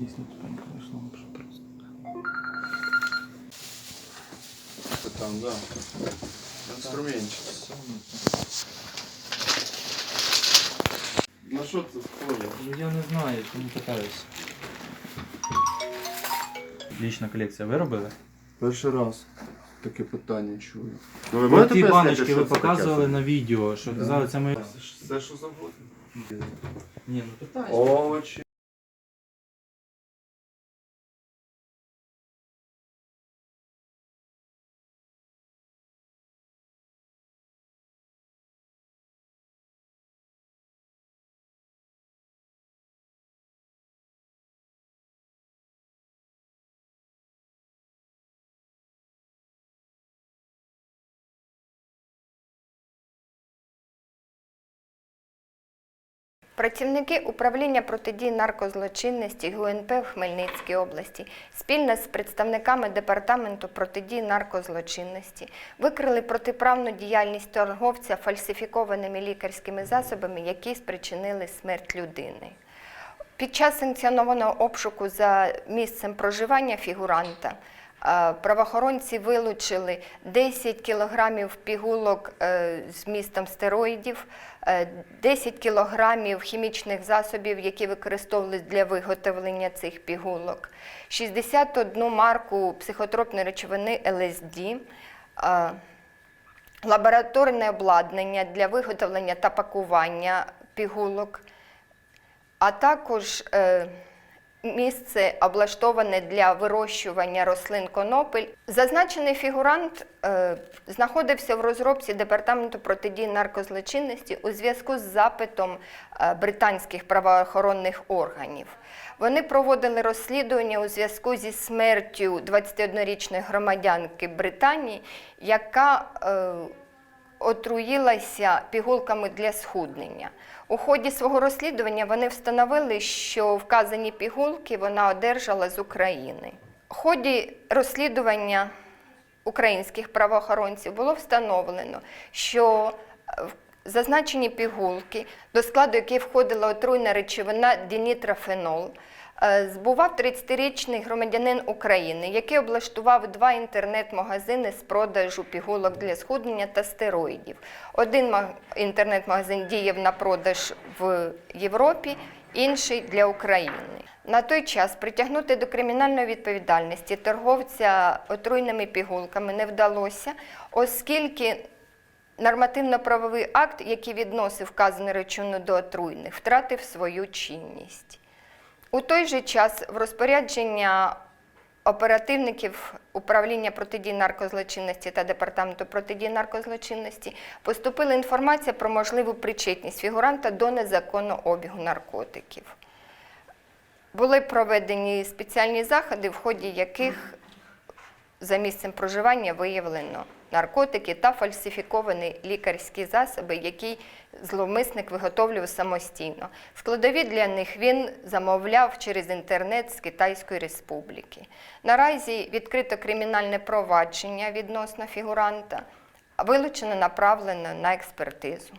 дійсно тепер вийшло лучше просто. Це там, да. Інструментчик. На що це схоже? Ну я не знаю, тому питаюся. Лічна колекція ви робили? Перший раз таке питання чую. Ну, ви ті пояснити, баночки що ви це таке? показували на відео, що казали, це ми. Це що завгодно. Ні, ну питаюся. Овочі. Працівники управління протидії наркозлочинності ГУНП в Хмельницькій області спільно з представниками департаменту протидії наркозлочинності викрили протиправну діяльність торговця фальсифікованими лікарськими засобами, які спричинили смерть людини. Під час санкціонованого обшуку за місцем проживання фігуранта правоохоронці вилучили 10 кілограмів пігулок е, з містом стероїдів, е, 10 кілограмів хімічних засобів, які використовувались для виготовлення цих пігулок, 61 марку психотропної речовини ЛСД, е, лабораторне обладнання для виготовлення та пакування пігулок а також е, місце облаштоване для вирощування рослин конопель. Зазначений фігурант е, знаходився в розробці департаменту протидії наркозлочинності у зв'язку з запитом е, британських правоохоронних органів. Вони проводили розслідування у зв'язку зі смертю 21-річної громадянки Британії, яка е, отруїлася пігулками для схуднення. У ході свого розслідування вони встановили, що вказані пігулки вона одержала з України. В ході розслідування українських правоохоронців було встановлено, що е, зазначені пігулки, до складу яких входила отруйна речовина дінітрофенол, збував 30-річний громадянин України, який облаштував два інтернет-магазини з продажу пігулок для схуднення та стероїдів. Один інтернет-магазин діяв на продаж в Європі, інший для України. На той час притягнути до кримінальної відповідальності торговця отруйними пігулками не вдалося, оскільки нормативно-правовий акт, який відносив вказану речовину до отруйних, втратив свою чинність. У той же час в розпорядження оперативників управління протидії наркозлочинності та департаменту протидії наркозлочинності поступила інформація про можливу причетність фігуранта до незаконного обігу наркотиків. Були проведені спеціальні заходи, в ході яких за місцем проживання виявлено наркотики та фальсифіковані лікарські засоби, які зловмисник виготовлював самостійно. Складові для них він замовляв через інтернет з Китайської Республіки. Наразі відкрито кримінальне провадження відносно фігуранта, вилучено направлено на експертизу.